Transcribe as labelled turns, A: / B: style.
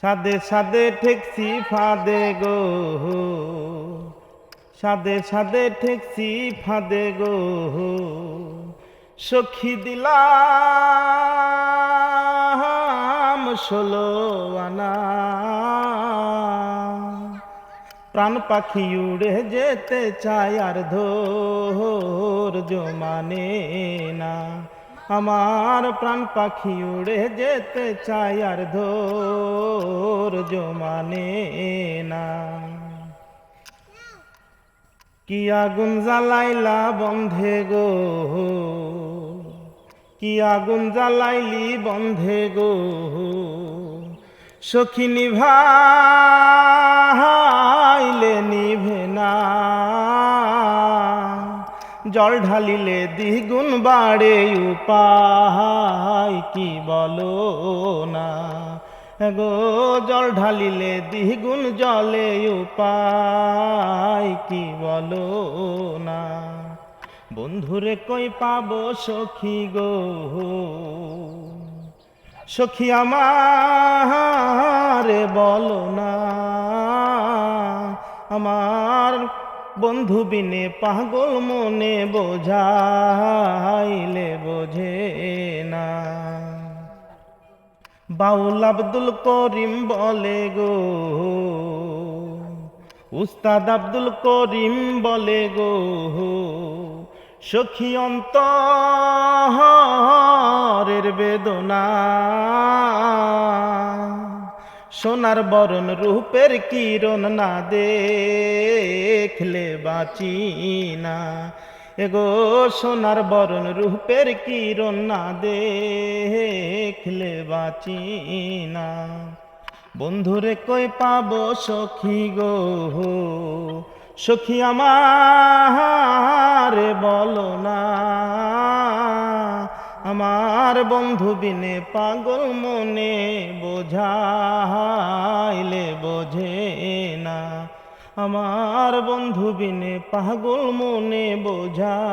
A: সাদে সাদে ঠেকছি ফাদে গো। সাদে সাদে ঠেকছি ফাদে গো। সখী দিলাম ষোলো আনা। প্রাণ পাখি উড়ে যেতে চায় আর ধোর জমানে না। আমার প্রাণ পাখি উড়ে যেতে চায় আর ধোর জমানে না। কি আগুন জ্বালাইলা বন্ধে গো? কি আগুন জ্বালাইলি বন্ধে গো? সখী নিভাইলে জল ঢালিলে দ্বিগুণ বাড়ে উপায়, কি বলো না? গো, জল ঢালিলে দ্বিগুণ জলে উপায়, কি বলো না? বন্ধুরে কই পাবো সখী গো? সখী আমার বলো না। আমার বন্ধু বিনে পাগল মনে বোঝাইলে বোঝে না। বাউল আব্দুল করিম বলে গো, উস্তাদ আব্দুল করিম বলে গো, সখী অন্তরের বেদনা। সোনার বরণ রূপের কিরণ না দেখলে বাঁচি না। এগো সোনার বরণ রূপের কিরণ না দেখলে বাঁচি না। বন্ধুরে কই পাবো সখী গো? সখী আমার বলো না। আমার বন্ধু বিনে পাগল মনে বোঝাইলে বোঝে না। আমার বন্ধু বিনে পাগল মনে বোঝাইলে